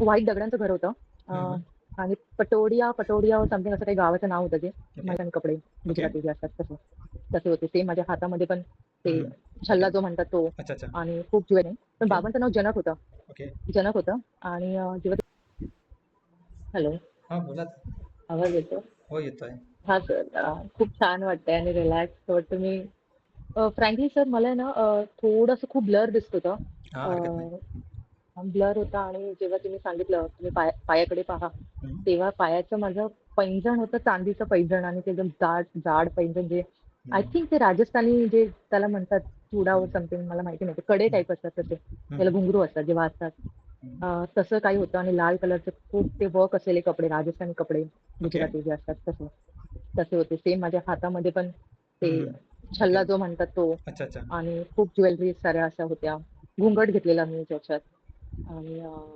White दगडांचं घर होतं. अं. आणि पटोडिया पटोडिया समथिंग असं काही गावाचं नाव होतं ते. महिलांचे कपडे गुजराती जे असतात तसं. तसे होते. ते माझ्या हातामध्ये पण ते हम्म. छल्ला जो म्हणतात तो अच्छा अच्छा. आणि खूप ज्वेलरी पण ओके. बाबांचं नाव जनक होतं. ओके जनक होतं. आणि अं, जेव्हा हॅलो हा बोला आवाज येतो हो येतोय. हा सर खूप छान वाटतंय आणि रिलॅक्स वाटतं मी फ्रँकली सर मला आहे ना थोडंसं खूप ब्लर दिसत होतं. हा हरकत नाही. ब्लर होता आणि जेव्हा तुम्ही सांगितलं तुम्ही पाय पायाकडे पहा. तेव्हा पायाचं माझं पैंजण होतं चांदीचं पैंजण आणि ते एकदम जाड जाड पैंजण जे आय. थिंक ते राजस्थानी जे त्याला म्हणतात चुडा व समथिंग मला माहिती नाही ते कडे टाईप असतात तसे. त्याला घुंगरू असतात जेव्हा असतात. तसं काही होतं आणि लाल कलरचे खूप ते वर्क असलेले कपडे राजस्थानी कपडे गुजराती जे असतात तसं. तसे होते. सेम माझ्या हातामध्ये पण ते. छल्ला. जो म्हणतात तो आणि खूप ज्वेलरी साऱ्या अशा होत्या. घुंगट घेतलेला मी त्याच्यात. आणि अं,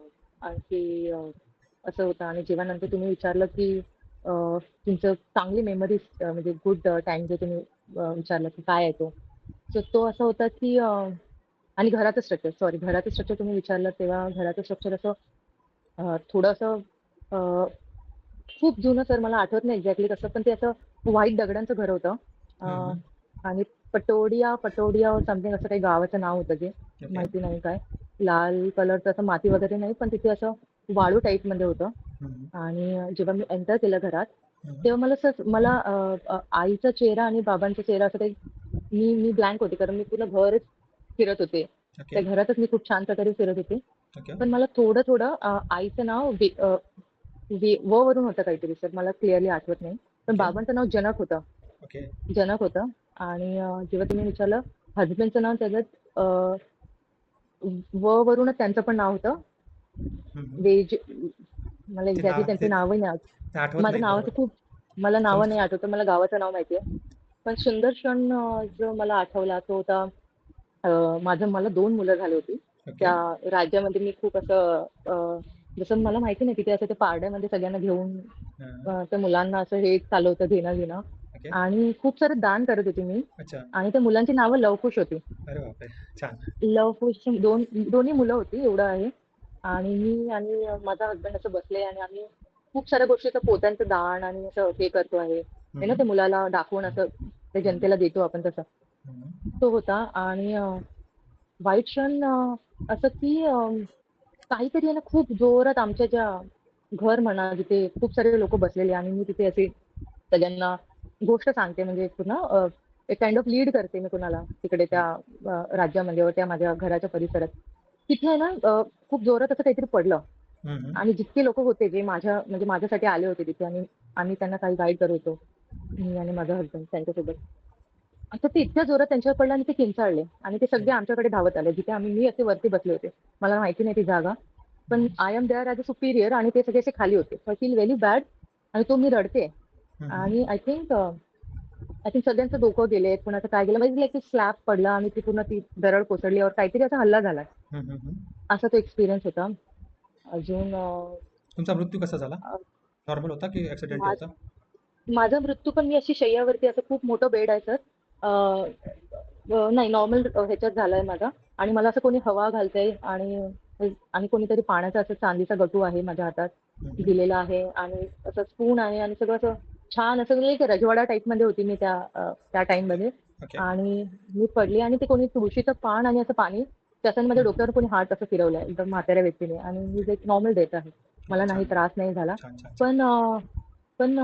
आणखी अं, असं होतं आणि जेव्हा नंतर तुम्ही विचारलं की अं, तुमचं चांगली मेमरीज म्हणजे गुड टाइम जे तुम्ही अं, विचारलं की काय आहे तो तर तो असा होता की अं, आणि घराचं स्ट्रक्चर सॉरी घराचं स्ट्रक्चर तुम्ही विचारलं तेव्हा घराचं स्ट्रक्चर असं अं, थोडंसं अं, खूप जुनं सर मला आठवत नाही एक्झॅक्टली कसं पण ते असं व्हाईट दगडांचं घर होतं अं. आणि पटोडिया पटोडिया समथिंग असं काही गावाचं नाव होतं ते ओके. माहिती नाही काय लाल कलरचं असं माती वगैरे नाही पण तिथे असं वाळू टाईपमध्ये होतं. आणि जेव्हा मी एंटर केलं घरात. तेव्हा मला असं मला अं, अं, आईचा चेहरा आणि बाबांचा चेहरा असं काही मी मी ब्लँक होते. कारण मी पूर्ण घरच फिरत होते. ओके त्या घरातच मी खूप छान प्रकारे फिरत होते. ओके पण मला थोडं थोडं अं, आईचं नाव वे- अं, वे- व वरून होतं काहीतरी सर. मला क्लिअरली आठवत नाही. पण ओके. बाबांचं नाव जनक होतं. ओके जनक होतं. आणि अं, जेव्हा तुम्ही विचारलं हजबंडचं नाव त्याच्यात व वरूनच त्यांचं पण नाव होतं. वेज मला एक्झॅक्टली नाव- त्यांचे नावही नाही नाही नावाचं. खूप मला नावं नाही आठवत मला गावाचं नाव माहितीये पण सुंदर क्षण जो मला आठवला तो होता माझं मला दोन मुलं झाली होती. त्या राज्यामध्ये मी खूप असं जसं मला माहिती नाही तिथे असं ते पारड्यामध्ये सगळ्यांना घेऊन त्या मुलांना असं हे चालू होतं घेणं घेणं आणि खूप सारं दान करत होती मी. अच्छा. आणि त्या मुलांची नावं लवकुश होती. अरे बापरे. छान. लवकुश दोन दोन्ही मुलं होती एवढं आहे. आणि मी आणि माझा हसबंड असं बसले आणि आम्ही खूप साऱ्या गोष्टीचं पोत्यांचं दान आणि असं हे करतो आहे. हे ना ते मुलाला दाखवून असं ते जनतेला देतो आपण तसं. तो होता आणि वाईट क्षण असं की अं, काहीतरी आहे ना खूप जोरात आमच्या ज्या घर म्हणा जिथे खूप सारे लोक बसलेले आणि मी तिथे असे सगळ्यांना गोष्ट सांगते म्हणजे पुन्हा एक काइंड ऑफ लीड करते मी कुणाला तिकडे त्या राज्यामध्ये त्या माझ्या घराच्या परिसरात. तिथे ना खूप जोरात असं काहीतरी पडलं. आणि जितके लोक होते जे माझ्या म्हणजे माझ्यासाठी आले होते तिथे आणि आम्ही त्यांना काही गाईड करत होतो मी आणि माझा हसबंड त्यांच्यासोबत. असं ते इतक्या जोरात त्यांच्यावर पडलं आणि ते किंचाळले. आणि ते सगळे आमच्याकडे धावत आले. जिथे आम्ही मी असे वरती बसले होते. मला माहिती नाही ती जागा पण I am there as a superior आणि ते सगळे असे खाली होते. आय फील व्हेरी बॅड आणि तो मी रडते. आणि आय थिंक आय थिंक सगळ्यांचं डोकं गेले कुणाचं काय गेलं म्हणजे लाईक स्लॅब पडला आणि ती पूर्ण ती दरड कोसळली और काहीतरी असा हल्ला झाला. असा तो एक्सपिरियन्स होता. अजून अं, तुमचा मृत्यू कसा झाला? नॉर्मल होता की ऍक्सिडेंट होता? माझा मृत्यू पण मी अशी शय्यावरती असं खूप मोठं बेड आहे सर. नाही नॉर्मल ह्याच्यात झालाय माझा. आणि मला असं कोणी हवा घालतंय आणि आणि कोणीतरी पाण्याचा असं चांदीचा गटू आहे माझ्या हातात. दिलेला आहे आणि असं स्पून आहे आणि सगळं असं छान असं म्हणजे एक रजवाडा टाईपमध्ये होती मी त्या त्या टाइममध्ये. आणि मी पडली आणि ते कोणी तुळशीचं पान आणि असं पाणी त्याच्याने माझ्या डोक्यावर कोणी हात असं फिरवलंय एकदम म्हाताऱ्या व्यक्तीने. आणि मी एक नॉर्मल डेट आहे. मला नाही. त्रास नाही झाला. पण पण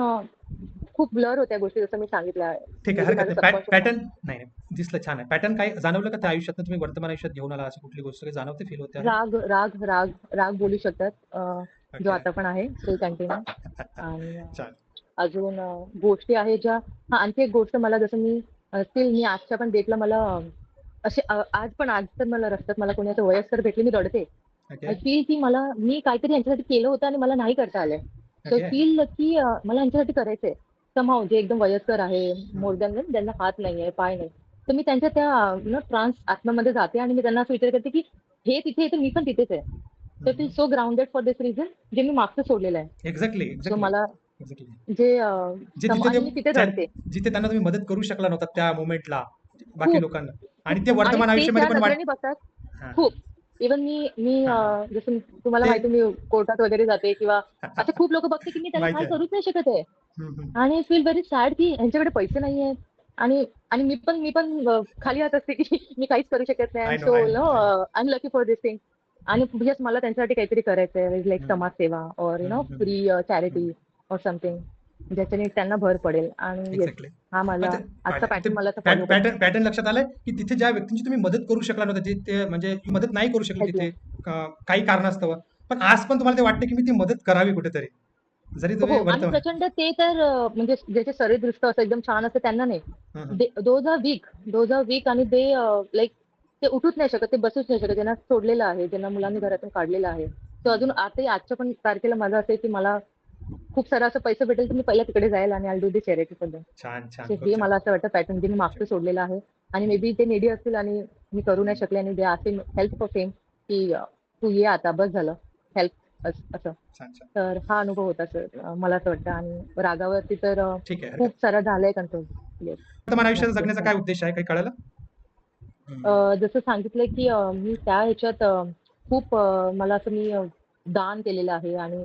खूप ब्लर होत्या गोष्टी जसं मी सांगितलं ठीक आहे पॅटर्न नाही. दिसलं छान आहे. पॅटर्न काय जाणवलं का त्या आयुष्यात तुम्ही वर्तमान आयुष्यात घेऊन आला अशी कुठली गोष्ट जाणवते फील होते? राग राग राग राग बोलू शकतात. जो. आता पण आहे तो कंटिन्यू आणि अजून गोष्टी आहेत ज्या हा आणखी एक गोष्ट मला जसं मी स्टील मी आजच्या पण डेटला मला असे आज पण आज तर मला रस्त्यात मला कोणी असं वयस्कर भेटले मी रडते. फील की मला मी काहीतरी यांच्यासाठी केलं होतं आणि मला नाही करता आलंय ओके फील की मला यांच्यासाठी करायचंय. समाव जे एकदम वयस्कर आहे मोर दॅन ज्यांना हात नाहीये पाय नाही. तर मी त्यांच्या त्या ट्रान्स आत्म्यामध्ये जाते आणि मी त्यांना असं विचार करते की हे तिथे आहे तर मी पण तिथेच आहे. तर feel so grounded for this reason जे मी मागचं सोडलेलं आहे. एक्झॅक्टली मला एक्झॅक्टली जे अं, जे सम- तिथे आणि तिथे रडते जिथे त्यांना तुम्ही मदत करू शकला नव्हता त्या मोमेंटला बाकी खूप. लोकांना आणि ते आणि वर्तमान ते आयुष्यामध्ये त्या पण वाट नजरेने बघतात हा. खूप इव्हन मी मी हां. अ, जसं तुम्हाला ते माहिती आहे मी कोर्टात वगैरे जाते किंवा असे खूप लोक बघते की मी त्यांना माहिती काय आहे. करूच नाही शकत आहे हं, हं. आणि फील व्हेरी सॅड की यांच्याकडे पैसे नाही आहेत आणि आणि मी पण मी पण अ, खाली हात असते की मी काहीच करू शकत नाही I I know, so I know, no I know. Unlucky for this thing आणि यस मला त्यांच्यासाठी काहीतरी करायचं आहे लाईक हं. समाजसेवा और यु नो हं, हं. फ्री चॅरिटी और समथिंग ज्याच्याने त्यांना भर पडेल आणि. हा मला आजचा पॅटर्न मला आता पॅटर्न पॅटर्न लक्षात आलंय, की तिथे ज्या व्यक्तींची तुम्ही मदत करू शकला नव्हता, जे ते म्हणजे मदत नाही करू शकले. तिथे का काही कारणास्तव. पण आज पण तुम्हाला ते वाटतं, की मी ती मदत करावी कुठेतरी. जरी तुम्ही हो आणि वर्तमान प्रचंड ते तर अ, म्हणजे ज्याचे शरीरदृष्ट असं एकदम छान असतं त्यांना नाही हं, हं. Those are weak those are weak आणि ते लाईक ते उठूच नाही शकत ते बसूच नाही शकत ज्यांना सोडलेलं आहे ज्यांना मुलांनी घरातून काढलेलं आहे तो अजून आताही आजच्या पण तारखेला माझं असं आहे की मला खूप सारा असं पैसे भेटेल तर मी पहिला तिकडे जाईल आणि आय डू दी चॅरिटी छान, छान. हे. मला असं वाटतं पॅटर्न जे मी मागचं सोडलेलं आहे आणि मे बी ते नेडी असतील आणि मी करू नाही शकले आणि दे आसे हेल्प फॉर फेम की तू ये आता बस झालं हेल्प असं. तर हा अनुभव होता सर मला असं वाटतं आणि रागावरती तर. खूप सारा झालाय कंट्रोल आयुष्यात जगण्याचा काय उद्देश आहे? काही कळालं? जसं सांगितलंय की मी त्या ह्याच्यात खूप मला असं मी दान केलेलं आहे आणि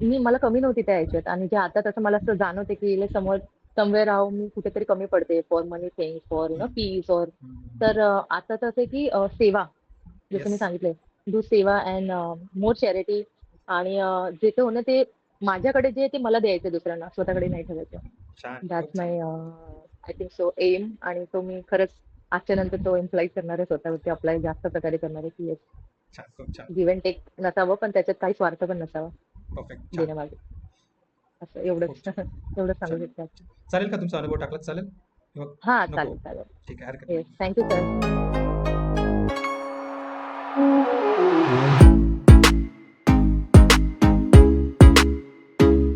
मी मला कमी नव्हती त्या ह्याच्यात आणि जे आता तसं मला असं जाणवते की like समोर समवेअर राव मी कुठेतरी कमी पडते for money things for you know peace hmm. तर अ, आता तर असं आहे की अ, सेवा जसं मी येस. सांगितलंय do seva and more charity आणि अ, जे ते होणं ते माझ्याकडे जे आहे ते मला द्यायचं दुसऱ्यांना स्वतःकडे नाही ठेवायचं छान. दॅट्स छान. My I think so um आणि तो मी खरंच आजच्या नंतर तो एम्प्लॉय करणार आहे स्वतःवरती अप्लाय जास्त प्रकारे करणार आहे की येस छान. खूप छान. गिव्ह अँड टेक नसावं पण त्याच्यात काही स्वार्थ पण नसावा परफेक्ट. छान. देण्यामागे असं एवढंच छान. एवढं सांगू छान. शकते चालेल का तुमचा अनुभव टाकलात चालेल? हा? चालेल चालेल ठीक आहे. Thank you sir